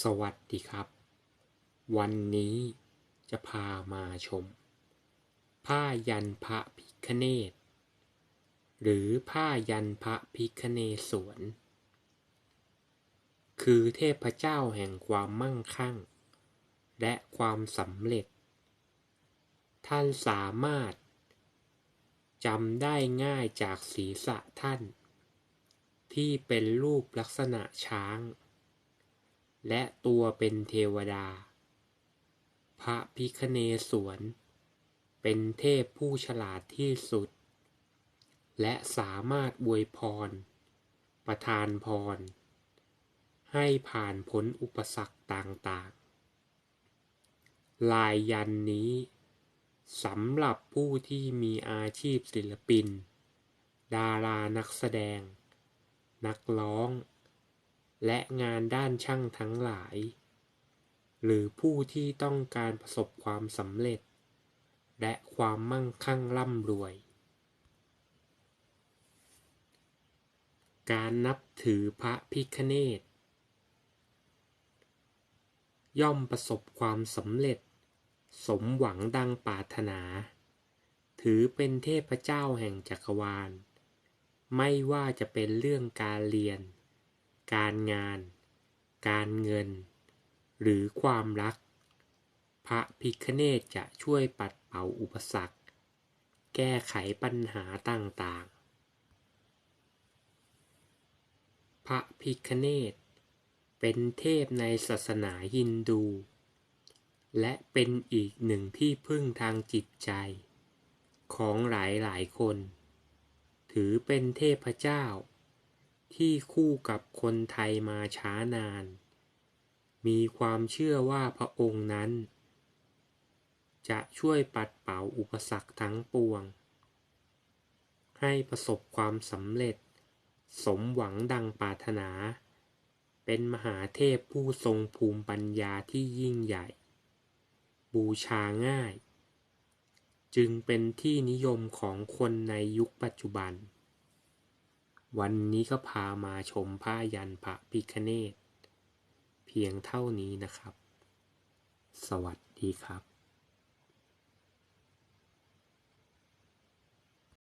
สวัสดีครับ วันนี้จะพามาชม ผ้ายันพระพิคเนตหรือผ้ายันพระพิคเนศวรคือเทพเจ้าแห่งความมั่งคั่ง และความสำเร็จ ท่านสามารถจำได้ง่ายจากศีรษะท่าน ที่เป็นรูปลักษณะช้าง และตัวเป็นเทวดา พระพิคเนศวรเป็นเทพผู้ฉลาดที่สุด และสามารถบวยพร ประทานพร ให้ผ่านพ้นอุปสรรคต่างๆ ลายยันนี้สำหรับผู้ที่มีอาชีพศิลปิน ดารานักแสดง นักร้อง และงานด้านช่างทั้งหลาย หรือผู้ที่ต้องการประสบความสำเร็จ และความมั่งคั่งร่ำรวย การนับถือพระพิคเนตย่อมประสบความสำเร็จ สมหวังดังปรารถนา ถือเป็นเทพเจ้าแห่งจักรวาล ไม่ว่าจะเป็นเรื่องการเรียน การงาน การเงิน หรือความรัก พระพิคเนตจะช่วยปัดเป่าอุปสรรค แก้ไขปัญหาต่างๆ พระพิคเนตเป็นเทพในศาสนาฮินดู และเป็นอีกหนึ่งที่พึ่งทางจิตใจ ของหลายหลายคน ถือเป็นเทพเจ้า ที่คู่กับคนไทยมาช้านาน มีความเชื่อว่าพระองค์นั้น จะช่วยปัดเป่าอุปสรรคทั้งปวง ให้ประสบความสำเร็จ สมหวังดังปรารถนา เป็นมหาเทพผู้ทรงภูมิปัญญาที่ยิ่งใหญ่ บูชาง่าย จึงเป็นที่นิยมของคนในยุคปัจจุบัน วันนี้ก็พามาชมผ้ายันพระพิคเนตเพียงเท่านี้นะครับ สวัสดีครับ